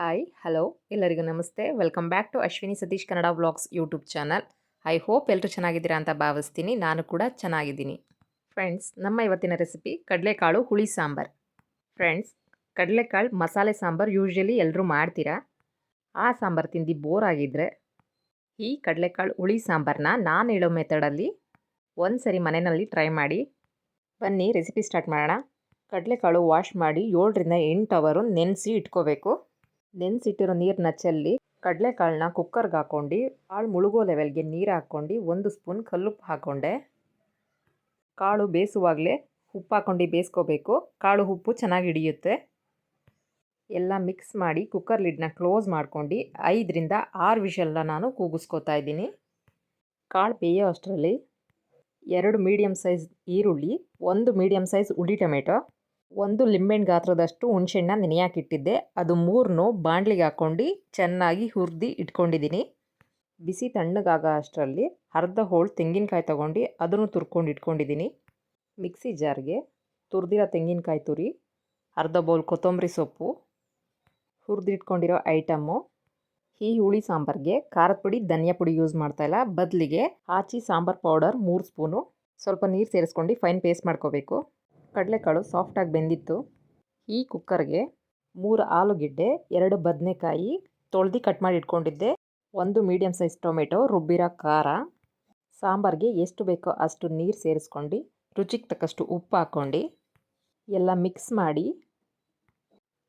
Hi hello ಎಲ್ಲರಿಗೂ ನಮಸ್ತೆ. Welcome back to Ashwini Satish Kannada vlogs YouTube channel I hope ಎಲ್ಲರೂ ಚೆನ್ನಾಗಿದ್ದೀರಾ ಅಂತ ಭಾವಿಸ್ತೀನಿ. ನಾನು ಕೂಡ ಚೆನ್ನಾಗಿದ್ದೀನಿ. ಫ್ರೆಂಡ್ಸ್ ನಮ್ಮ ಇವತ್ತಿನ ರೆಸಿಪಿ ಕಡಲೆಕಾಳು ಹುಳಿ ಸಾಂಬಾರ್. ಫ್ರೆಂಡ್ಸ್ ಕಡಲೆಕಾಳು ಮಸಾಲೆ ಸಾಂಬಾರು ಯೂಶ್ವಲಿ ಎಲ್ಲರೂ ಮಾಡ್ತೀರಾ? ಆ ಸಾಂಬಾರು ತಿಂದು ಬೋರ್ ಆಗಿದ್ದರೆ ಈ ಕಡಲೆಕಾಳು ಹುಳಿ ಸಾಂಬಾರನ್ನ ನಾನು ಹೇಳೋ ಮೆಥಡಲ್ಲಿ ಒಂದು ಸರಿ ಮನೆಯಲ್ಲಿ ಟ್ರೈ ಮಾಡಿ. ಬನ್ನಿ ರೆಸಿಪಿ ಸ್ಟಾರ್ಟ್ ಮಾಡೋಣ. ಕಡಲೆಕಾಳು ವಾಶ್ ಮಾಡಿ ಏಳರಿಂದ ಎಂಟು ಅವರು ನೆನೆಸಿ ಇಟ್ಕೋಬೇಕು. ನೆನೆಸಿಟ್ಟಿರೋ ನೀರನ್ನ ಚೆಲ್ಲಿ ಕಡಲೆಕಾಳನ್ನ ಕುಕ್ಕರ್ಗೆ ಹಾಕ್ಕೊಂಡು ಕಾಳು ಮುಳುಗೋ ಲೆವೆಲ್ಗೆ ನೀರು ಹಾಕ್ಕೊಂಡು, ಒಂದು ಸ್ಪೂನ್ ಕಲ್ಲುಪ್ಪು ಹಾಕ್ಕೊಂಡೆ ಕಾಳು ಬೇಯಿಸುವಾಗಲೇ ಉಪ್ಪು ಹಾಕ್ಕೊಂಡು ಬೇಯಿಸ್ಕೋಬೇಕು ಕಾಳು ಉಪ್ಪು ಚೆನ್ನಾಗಿ ಹಿಡಿಯುತ್ತೆ. ಎಲ್ಲ ಮಿಕ್ಸ್ ಮಾಡಿ ಕುಕ್ಕರ್ ಲಿಡ್ನ ಕ್ಲೋಸ್ ಮಾಡ್ಕೊಂಡು, ಐದರಿಂದ ಆರು ವಿಷಲ್ನ ನಾನು ಕೂಗಿಸ್ಕೋತಾ ಇದ್ದೀನಿ. ಕಾಳು ಬೇಯೋ ಅಷ್ಟರಲ್ಲಿ ಎರಡು ಮೀಡಿಯಮ್ ಸೈಜ್ ಈರುಳ್ಳಿ, ಒಂದು ಮೀಡಿಯಮ್ ಸೈಜ್ ಉಳ್ಳಿ ಟೊಮೆಟೊ. ಒಂದು ಲಿಂಬೆಹಣ್ಣು ಗಾತ್ರದಷ್ಟು ಹುಣಸೆಣ್ಣ ನೆನೆಯಾಕಿಟ್ಟಿದ್ದೆ ಅದು ಮೂರನ್ನು ಬಾಣಲಿಗೆ ಹಾಕ್ಕೊಂಡು ಚೆನ್ನಾಗಿ ಹುರಿದು ಇಟ್ಕೊಂಡಿದ್ದೀನಿ ಬಿಸಿ ತಣ್ಣಗಾಗ ಅಷ್ಟರಲ್ಲಿ ಅರ್ಧ ಹೋಳು ತೆಂಗಿನಕಾಯಿ ತೊಗೊಂಡು ಅದನ್ನು ತುರ್ಕೊಂಡು ಇಟ್ಕೊಂಡಿದ್ದೀನಿ ಮಿಕ್ಸಿ ಜಾರ್ಗೆ ತುರಿದಿರೋ ತೆಂಗಿನಕಾಯಿ ತುರಿ, ಅರ್ಧ ಬೌಲ್ ಕೊತ್ತಂಬರಿ ಸೊಪ್ಪು ಹುರಿದಿಟ್ಕೊಂಡಿರೋ ಐಟಮ್ಮು ಈ ಹುಳಿ ಸಾಂಬಾರಿಗೆ ಖಾರದ ಪುಡಿ, ಧನಿಯಾ ಪುಡಿ ಯೂಸ್ ಮಾಡ್ತಾಯಿಲ್ಲ ಬದಲಿಗೆ ಆಚಿ ಸಾಂಬಾರು ಪೌಡರ್ ಮೂರು ಸ್ಪೂನು. ಸ್ವಲ್ಪ ನೀರು ಸೇರಿಸ್ಕೊಂಡು ಫೈನ್ ಪೇಸ್ಟ್ ಮಾಡ್ಕೋಬೇಕು. ಕಡಲೆಕಾಳು ಸಾಫ್ಟಾಗಿ ಬೆಂದಿತ್ತು. ಈ ಕುಕ್ಕರ್ಗೆ ಮೂರು ಆಲೂಗೆಡ್ಡೆ, ಎರಡು ಬದನೆಕಾಯಿ ತೊಳೆದು ಕಟ್ ಮಾಡಿ ಇಟ್ಕೊಂಡಿದ್ದೆ. ಒಂದು ಮೀಡಿಯಮ್ ಸೈಜ್ ಟೊಮೆಟೊ ರುಬ್ಬಿರೋ ಖಾರ, ಸಾಂಬಾರಿಗೆ ಎಷ್ಟು ಬೇಕೋ ಅಷ್ಟು ನೀರು ಸೇರಿಸ್ಕೊಂಡು, ರುಚಿಗೆ ತಕ್ಕಷ್ಟು ಉಪ್ಪು ಹಾಕ್ಕೊಂಡು, ಎಲ್ಲ ಮಿಕ್ಸ್ ಮಾಡಿ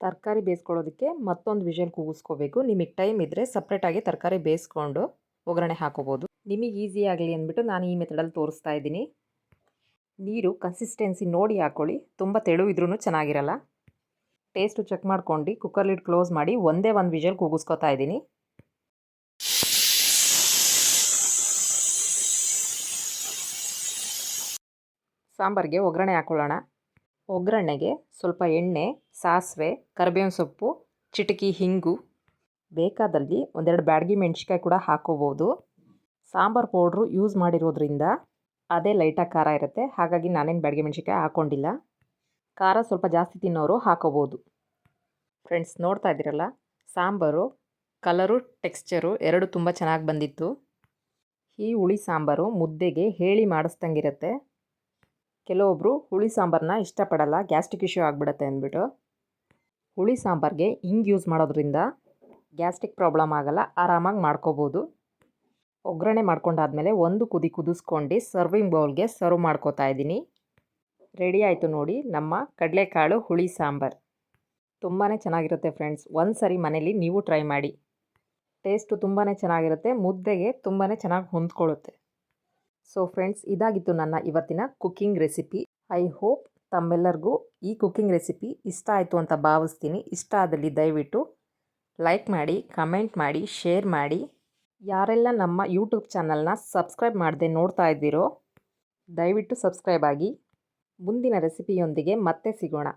ತರಕಾರಿ ಬೇಯಿಸ್ಕೊಳ್ಳೋದಕ್ಕೆ ಮತ್ತೊಂದು ವಿಷಲ್ ಕೂಗಿಸ್ಕೋಬೇಕು. ನಿಮಗೆ ಟೈಮ್ ಇದ್ದರೆ ಸಪ್ರೇಟಾಗಿ ತರಕಾರಿ ಬೇಯಿಸ್ಕೊಂಡು ಒಗ್ಗರಣೆ ಹಾಕೋಬೋದು. ನಿಮಗೆ ಈಸಿ ಆಗಲಿ ಅಂದ್ಬಿಟ್ಟು ನಾನು ಈ ಮೆಥಡಲ್ಲಿ ತೋರಿಸ್ತಾ ಇದ್ದೀನಿ. ನೀರು ಕನ್ಸಿಸ್ಟೆನ್ಸಿ ನೋಡಿ ಹಾಕ್ಕೊಳ್ಳಿ ತುಂಬ ತೆಳು ಇದ್ರೂ ಚೆನ್ನಾಗಿರಲ್ಲ. ಟೇಸ್ಟು ಚೆಕ್ ಮಾಡ್ಕೊಂಡು ಕುಕ್ಕರ್ ಲಿಡ್ ಕ್ಲೋಸ್ ಮಾಡಿ ಒಂದೇ ಒಂದು ವಿಷಲ್ ಕೂಗಿಸ್ಕೊತಾ ಇದ್ದೀನಿ. ಸಾಂಬಾರಿಗೆ ಒಗ್ಗರಣೆ ಹಾಕ್ಕೊಳ್ಳೋಣ ಒಗ್ಗರಣೆಗೆ ಸ್ವಲ್ಪ ಎಣ್ಣೆ, ಸಾಸಿವೆ, ಕರಿಬೇವಿನ ಸೊಪ್ಪು, ಚಿಟಕಿ, ಹಿಂಗು. ಬೇಕಾದಲ್ಲಿ ಒಂದೆರಡು ಬ್ಯಾಡಗಿ ಮೆಣಸಿಕಾಯಿ ಕೂಡ ಹಾಕೋಬೋದು. ಸಾಂಬಾರು ಪೌಡ್ರು ಯೂಸ್ ಮಾಡಿರೋದ್ರಿಂದ ಅದೇ ಲೈಟಾಗಿ ಖಾರ ಇರುತ್ತೆ. ಹಾಗಾಗಿ ನಾನೇನು ಬ್ಯಾಡಿಗೆ ಮೆಣಸಿಕಾಯಿ ಹಾಕ್ಕೊಂಡಿಲ್ಲ ಖಾರ ಸ್ವಲ್ಪ ಜಾಸ್ತಿ ತಿನ್ನೋರು ಹಾಕೋಬೋದು. ಫ್ರೆಂಡ್ಸ್ ನೋಡ್ತಾ ಇದ್ದೀರಲ್ಲ? ಸಾಂಬಾರು ಕಲರು ಟೆಕ್ಸ್ಚರು ಎರಡು ತುಂಬ ಚೆನ್ನಾಗಿ ಬಂದಿತ್ತು. ಈ ಹುಳಿ ಸಾಂಬಾರು ಮುದ್ದೆಗೆ ಹೇಳಿ ಮಾಡಿಸ್ದಂಗಿರುತ್ತೆ. ಕೆಲವೊಬ್ಬರು ಹುಳಿ ಸಾಂಬಾರನ್ನ ಇಷ್ಟಪಡಲ್ಲ ಗ್ಯಾಸ್ಟ್ರಿಕ್ ಇಶ್ಯೂ ಆಗಿಬಿಡತ್ತೆ ಅಂದ್ಬಿಟ್ಟು. ಹುಳಿ ಸಾಂಬಾರಿಗೆ ಹಿಂಗೆ ಯೂಸ್ ಮಾಡೋದ್ರಿಂದ ಗ್ಯಾಸ್ಟ್ರಿಕ್ ಪ್ರಾಬ್ಲಮ್ ಆಗಲ್ಲ, ಆರಾಮಾಗಿ ಮಾಡ್ಕೋಬೋದು. ಒಗ್ಗರಣೆ ಮಾಡ್ಕೊಂಡಾದ್ಮೇಲೆ ಒಂದು ಕುದಿ ಕುದಿಸ್ಕೊಂಡು ಸರ್ವಿಂಗ್ ಬೌಲ್ಗೆ ಸರ್ವ್ ಮಾಡ್ಕೋತಾ ಇದ್ದೀನಿ. ರೆಡಿ ಆಯಿತು ನೋಡಿ ನಮ್ಮ ಕಡಲೆಕಾಳು ಹುಳಿ ಸಾಂಬಾರು. ತುಂಬಾ ಚೆನ್ನಾಗಿರುತ್ತೆ ಫ್ರೆಂಡ್ಸ್ ಒಂದು ಸರಿ ಮನೇಲಿ ನೀವು ಟ್ರೈ ಮಾಡಿ. ಟೇಸ್ಟು ತುಂಬಾ ಚೆನ್ನಾಗಿರುತ್ತೆ, ಮುದ್ದೆಗೆ ತುಂಬಾ ಚೆನ್ನಾಗಿ ಹೊಂದ್ಕೊಳ್ಳುತ್ತೆ. ಸೊ ಫ್ರೆಂಡ್ಸ್ ಇದಾಗಿತ್ತು ನನ್ನ ಇವತ್ತಿನ ಕುಕ್ಕಿಂಗ್ ರೆಸಿಪಿ ಐ ಹೋಪ್ ತಮ್ಮೆಲ್ಲರಿಗೂ ಈ ಕುಕ್ಕಿಂಗ್ ರೆಸಿಪಿ ಇಷ್ಟ ಆಯಿತು ಅಂತ ಭಾವಿಸ್ತೀನಿ. ಇಷ್ಟ ಆದಲ್ಲಿ ದಯವಿಟ್ಟು ಲೈಕ್ ಮಾಡಿ ಕಮೆಂಟ್ ಮಾಡಿ ಶೇರ್ ಮಾಡಿ. ಯಾರೆಲ್ಲ ನಮ್ಮ ಯೂಟ್ಯೂಬ್ ಚಾನಲ್ನ ಸಬ್ಸ್ಕ್ರೈಬ್ ಮಾಡದೆ ನೋಡ್ತಾ ಇದ್ದೀರೋ, ದಯವಿಟ್ಟು ಸಬ್ಸ್ಕ್ರೈಬ್ ಆಗಿ. ಮುಂದಿನ ರೆಸಿಪಿಯೊಂದಿಗೆ ಮತ್ತೆ ಸಿಗೋಣ.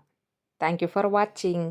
Thank you for watching